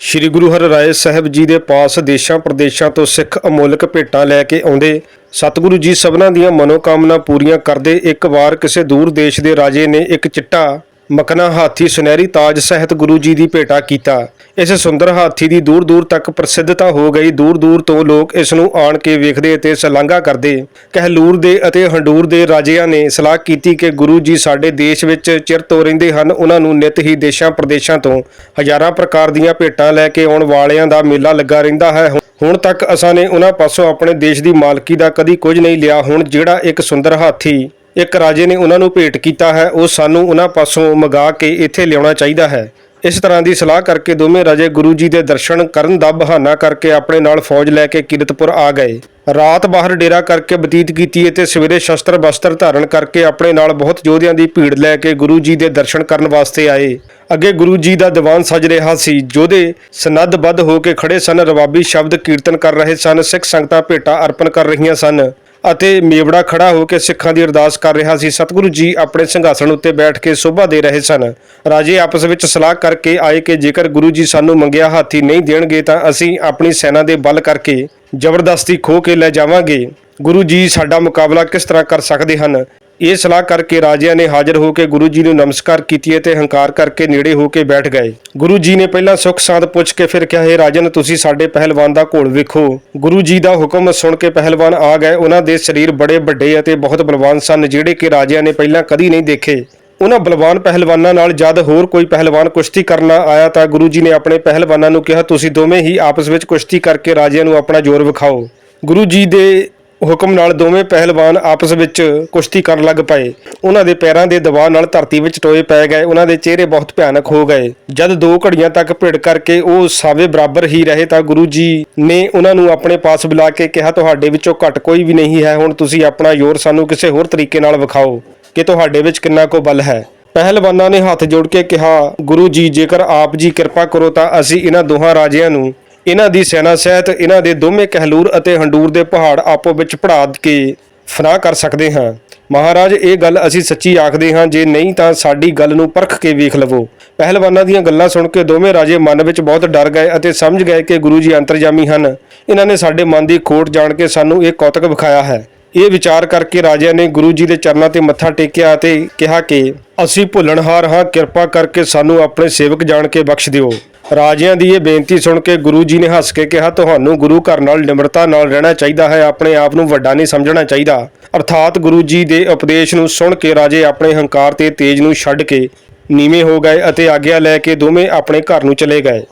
ਸ੍ਰੀ ਗੁਰੂ ਹਰਿਰਾਏ ਸਾਹਿਬ ਜੀ ਦੇ ਪਾਸ ਦੇਸ਼ਾਂ ਪ੍ਰਦੇਸ਼ਾਂ ਤੋਂ ਸਿੱਖ ਅਮੋਲਕ ਭੇਟਾਂ ਲੈ ਕੇ ਆਉਂਦੇ ਸਤਿਗੁਰੂ ਜੀ ਸਭਨਾਂ ਦੀਆਂ ਮਨੋਕਾਮਨਾ ਪੂਰੀਆਂ ਕਰਦੇ ਇੱਕ ਵਾਰ ਕਿਸੇ ਦੂਰ ਦੇਸ਼ ਦੇ ਰਾਜੇ ਨੇ ਇੱਕ ਚਿੱਟਾ ਮਕਨਾ ਹਾਥੀ ਸੁਨਹਿਰੀ ਤਾਜ ਸਹਿਤ ਗੁਰੂ ਜੀ ਦੀ ਭੇਟਾ ਕੀਤਾ। ਇਸ ਸੁੰਦਰ ਹਾਥੀ ਦੀ ਦੂਰ ਦੂਰ ਤੱਕ ਪ੍ਰਸਿੱਧਤਾ ਹੋ ਗਈ। ਦੂਰ ਦੂਰ ਤੋਂ ਲੋਕ ਇਸ ਨੂੰ ਆਣ ਕੇ ਵੇਖਦੇ ਅਤੇ ਸਲਾਂਘਾ ਕਰਦੇ। ਕਹਿਲੂਰ ਦੇ ਅਤੇ ਹੰਡੂਰ ਦੇ ਰਾਜਿਆਂ ਨੇ ਸਲਾਹ ਕੀਤੀ ਕਿ ਗੁਰੂ ਜੀ ਸਾਡੇ ਦੇਸ਼ ਵਿੱਚ ਚਿਰ ਤੋਂ ਰਹਿੰਦੇ ਹਨ। ਉਹਨਾਂ ਨੂੰ ਨਿਤ ਹੀ ਦੇਸ਼ਾਂ ਪ੍ਰਦੇਸ਼ਾਂ ਤੋਂ ਹਜ਼ਾਰਾਂ ਪ੍ਰਕਾਰ ਦੀਆਂ ਭੇਟਾਂ ਲੈ ਕੇ ਆਉਣ ਵਾਲਿਆਂ ਦਾ ਮੇਲਾ ਲੱਗਾ ਰਹਿੰਦਾ ਹੈ। ਹੁਣ ਤੱਕ ਅਸਾਂ ਨੇ ਉਹਨਾਂ ਪਾਸੋਂ ਆਪਣੇ ਦੇਸ਼ ਦੀ ਮਾਲਕੀ ਦਾ ਕਦੀ ਕੁਝ ਨਹੀਂ ਲਿਆ। ਹੁਣ ਜਿਹੜਾ ਇੱਕ ਸੁੰਦਰ ਹਾਥੀ ਇੱਕ ਰਾਜੇ ਨੇ ਉਹਨਾਂ ਨੂੰ ਭੇਟ ਕੀਤਾ ਹੈ, ਉਹ ਸਾਨੂੰ ਉਹਨਾਂ ਪਾਸੋਂ ਮੰਗਾ ਕੇ ਇੱਥੇ ਲਿਆਉਣਾ ਚਾਹੀਦਾ ਹੈ। ਇਸ ਤਰ੍ਹਾਂ ਦੀ ਸਲਾਹ ਕਰਕੇ ਦੋਵੇਂ ਰਾਜੇ ਗੁਰੂ ਜੀ ਦੇ ਦਰਸ਼ਨ ਕਰਨ ਦਾ ਬਹਾਨਾ ਕਰਕੇ ਆਪਣੇ ਨਾਲ ਫੌਜ ਲੈ ਕੇ ਕੀਰਤਪੁਰ ਆ ਗਏ। ਰਾਤ ਬਾਹਰ ਡੇਰਾ ਕਰਕੇ ਬਤੀਤ ਕੀਤੀ ਅਤੇ ਸਵੇਰੇ ਸ਼ਸਤਰ ਬਸਤਰ ਧਾਰਨ ਕਰਕੇ ਆਪਣੇ ਨਾਲ ਬਹੁਤ ਯੋਧਿਆਂ ਦੀ ਭੀੜ ਲੈ ਕੇ ਗੁਰੂ ਜੀ ਦੇ ਦਰਸ਼ਨ ਕਰਨ ਵਾਸਤੇ ਆਏ। ਅੱਗੇ ਗੁਰੂ ਜੀ ਦਾ ਦੀਵਾਨ ਸਜ ਰਿਹਾ ਸੀ। ਯੋਧੇ ਸਨੱਧਬੱਧ ਹੋ ਕੇ ਖੜੇ ਸਨ। ਰਵਾਬੀ ਸ਼ਬਦ ਕੀਰਤਨ ਕਰ ਰਹੇ ਸਨ। ਸਿੱਖ ਸੰਗਤਾਂ ਭੇਟਾ ਅਰਪਣ ਕਰ ਰਹੀਆਂ ਸਨ। ਅਤੇ ਮੇਵੜਾ ਖੜਾ ਹੋ ਕੇ ਸਿੱਖਾਂ ਦੀ ਅਰਦਾਸ ਕਰ ਰਿਹਾ ਸੀ। ਸਤਿਗੁਰੂ ਜੀ ਆਪਣੇ ਸਿੰਘਾਸਣ ਉੱਤੇ ਬੈਠ ਕੇ ਸੋਭਾ ਦੇ ਰਹੇ ਸਨ। ਰਾਜੇ ਆਪਸ ਵਿੱਚ ਸਲਾਹ ਕਰਕੇ ਆਏ ਕਿ ਜੇਕਰ ਗੁਰੂ ਜੀ ਸਾਨੂੰ ਮੰਗਿਆ ਹਾਥੀ ਨਹੀਂ ਦੇਣਗੇ ਤਾਂ ਅਸੀਂ ਆਪਣੀ ਸੈਨਾ ਦੇ ਬਲ ਕਰਕੇ ਜ਼ਬਰਦਸਤੀ ਖੋ ਕੇ ਲੈ ਜਾਵਾਂਗੇ। ਗੁਰੂ ਜੀ ਸਾਡਾ ਮੁਕਾਬਲਾ ਕਿਸ ਤਰ੍ਹਾਂ ਕਰ ਸਕਦੇ ਹਨ? ਇਹ ਸਲਾਹ ਕਰਕੇ ਰਾਜਿਆਂ ਨੇ ਹਾਜ਼ਰ ਹੋ ਕੇ ਗੁਰੂ ਜੀ ਨੂੰ ਨਮਸਕਾਰ ਕੀਤੀ ਅਤੇ ਹੰਕਾਰ ਕਰਕੇ ਨੇੜੇ ਹੋ ਕੇ ਬੈਠ ਗਏ। ਗੁਰੂ ਜੀ ਨੇ ਪਹਿਲਾਂ ਸੁਖ ਸਾਧ ਪੁੱਛ ਕੇ ਫਿਰ ਕਿਹਾ, ਹੈ ਰਾਜਨ, ਤੁਸੀਂ ਸਾਡੇ ਪਹਿਲਵਾਨ ਦਾ ਘੋਲ ਵੇਖੋ। ਗੁਰੂ ਜੀ ਦਾ ਹੁਕਮ ਸੁਣ ਕੇ ਪਹਿਲਵਾਨ ਆ ਗਏ। ਉਹਨਾਂ ਦੇ ਸਰੀਰ ਬੜੇ ਵੱਡੇ ਅਤੇ ਬਹੁਤ ਬਲਵਾਨ ਸਨ, ਜਿਹੜੇ ਕਿ ਰਾਜਿਆਂ ਨੇ ਪਹਿਲਾਂ ਕਦੀ ਨਹੀਂ ਦੇਖੇ। ਉਹਨਾਂ ਬਲਵਾਨ ਪਹਿਲਵਾਨਾਂ ਨਾਲ, ਜਦ ਹੋਰ ਕੋਈ ਪਹਿਲਵਾਨ ਕੁਸ਼ਤੀ ਕਰਨਾ ਆਇਆ ਤਾਂ ਗੁਰੂ ਜੀ ਨੇ ਆਪਣੇ ਪਹਿਲਵਾਨਾਂ ਨੂੰ ਕਿਹਾ, ਤੁਸੀਂ ਦੋਵੇਂ ਹੀ ਆਪਸ ਵਿੱਚ ਕੁਸ਼ਤੀ ਕਰਕੇ ਰਾਜਿਆਂ ਨੂੰ ਆਪਣਾ ਜ਼ੋਰ ਵਿਖਾਓ ਗੁਰੂ ਜੀ ਦੇ ਹੁਕਮ ਨਾਲ ਦੋਵੇਂ ਪਹਿਲਵਾਨ ਆਪਸ ਵਿੱਚ ਕੁਸ਼ਤੀ ਕਰਨ ਲੱਗ ਪਏ। ਉਹਨਾਂ ਦੇ ਪੈਰਾਂ ਦੇ ਦਬਾਅ ਨਾਲ ਧਰਤੀ ਵਿੱਚ ਟੋਏ ਪੈ ਗਏ। ਉਹਨਾਂ ਦੇ ਚਿਹਰੇ ਬਹੁਤ ਭਿਆਨਕ ਹੋ ਗਏ। ਜਦ ਦੋ ਘੜੀਆਂ ਤੱਕ ਭਿੜ ਕਰਕੇ ਉਹ ਸਾਵੇ ਬਰਾਬਰ ਹੀ ਰਹੇ ਤਾਂ ਗੁਰੂ ਜੀ ਨੇ ਉਹਨਾਂ ਨੂੰ ਆਪਣੇ ਪਾਸ ਬੁਲਾ ਕੇ ਕਿਹਾ, ਤੁਹਾਡੇ ਵਿੱਚੋਂ ਘੱਟ ਕੋਈ ਵੀ ਨਹੀਂ ਹੈ। ਹੁਣ ਤੁਸੀਂ ਆਪਣਾ ਜ਼ੋਰ ਸਾਨੂੰ ਕਿਸੇ ਹੋਰ ਤਰੀਕੇ ਨਾਲ ਵਿਖਾਓ ਕਿ ਤੁਹਾਡੇ ਵਿੱਚ ਕਿੰਨਾ ਕੁ ਬਲ ਹੈ। ਪਹਿਲਵਾਨਾਂ ਨੇ ਹੱਥ ਜੋੜ ਕੇ ਕਿਹਾ, ਗੁਰੂ ਜੀ, ਜੇਕਰ ਆਪ ਜੀ ਕਿਰਪਾ ਕਰੋ ਤਾਂ ਅਸੀਂ ਇਹਨਾਂ ਦੋਹਾਂ ਰਾਜਿਆਂ ਨੂੰ ਇਹਨਾਂ ਦੀ ਸੈਨਾ ਸਹਿਤ ਇਹਨਾਂ ਦੇ ਦੋਵੇਂ ਕਹਿਲੂਰ ਅਤੇ ਹੰਡੂਰ ਦੇ ਪਹਾੜ ਆਪੋ ਵਿੱਚ ਪੜਾ ਕੇ ਫਨਾ ਕਰ ਸਕਦੇ ਹਾਂ। ਮਹਾਰਾਜ, ਇਹ ਗੱਲ ਅਸੀਂ ਸੱਚੀ ਆਖਦੇ ਹਾਂ, ਜੇ ਨਹੀਂ ਤਾਂ ਸਾਡੀ ਗੱਲ ਨੂੰ ਪਰਖ ਕੇ ਵੇਖ ਲਵੋ। ਪਹਿਲਵਾਨਾਂ ਦੀਆਂ ਗੱਲਾਂ ਸੁਣ ਕੇ ਦੋਵੇਂ ਰਾਜੇ ਮਨ ਵਿੱਚ ਬਹੁਤ ਡਰ ਗਏ ਅਤੇ ਸਮਝ ਗਏ ਕਿ ਗੁਰੂ ਜੀ ਅੰਤਰਜਾਮੀ ਹਨ। ਇਹਨਾਂ ਨੇ ਸਾਡੇ ਮਨ ਦੀ ਖੋਟ ਜਾਣ ਕੇ ਸਾਨੂੰ ਇਹ ਕੌਤਕ ਵਿਖਾਇਆ ਹੈ। ਇਹ ਵਿਚਾਰ ਕਰਕੇ ਰਾਜਿਆਂ ਨੇ ਗੁਰੂ ਜੀ ਦੇ ਚਰਨਾਂ ਤੇ ਮੱਥਾ ਟੇਕਿਆ ਅਤੇ ਕਿਹਾ ਕਿ ਅਸੀਂ ਭੁੱਲਣਹਾਰ ਹਾਂ, ਕਿਰਪਾ ਕਰਕੇ ਸਾਨੂੰ ਆਪਣੇ ਸੇਵਕ ਜਾਣ ਕੇ ਬਖਸ਼ ਦਿਓ। ਰਾਜਿਆਂ ਦੀ ਇਹ ਬੇਨਤੀ ਸੁਣ ਕੇ ਗੁਰੂ ਜੀ ਨੇ ਹੱਸ ਕੇ ਕਿਹਾ, ਤੁਹਾਨੂੰ ਗੁਰੂ ਘਰ ਨਾਲ ਨਿਮਰਤਾ ਨਾਲ ਰਹਿਣਾ ਚਾਹੀਦਾ ਹੈ, ਆਪਣੇ ਆਪ ਨੂੰ ਵੱਡਾ ਨਹੀਂ ਸਮਝਣਾ ਚਾਹੀਦਾ। ਅਰਥਾਤ ਗੁਰੂ ਜੀ ਦੇ ਉਪਦੇਸ਼ ਨੂੰ ਸੁਣ ਕੇ ਰਾਜੇ ਆਪਣੇ ਹੰਕਾਰ ਤੇ ਤੇਜ ਨੂੰ ਛੱਡ ਕੇ ਨੀਵੇਂ ਹੋ ਗਏ ਅਤੇ ਆਗਿਆ ਲੈ ਕੇ ਦੋਵੇਂ ਆਪਣੇ ਘਰ ਨੂੰ ਚਲੇ ਗਏ।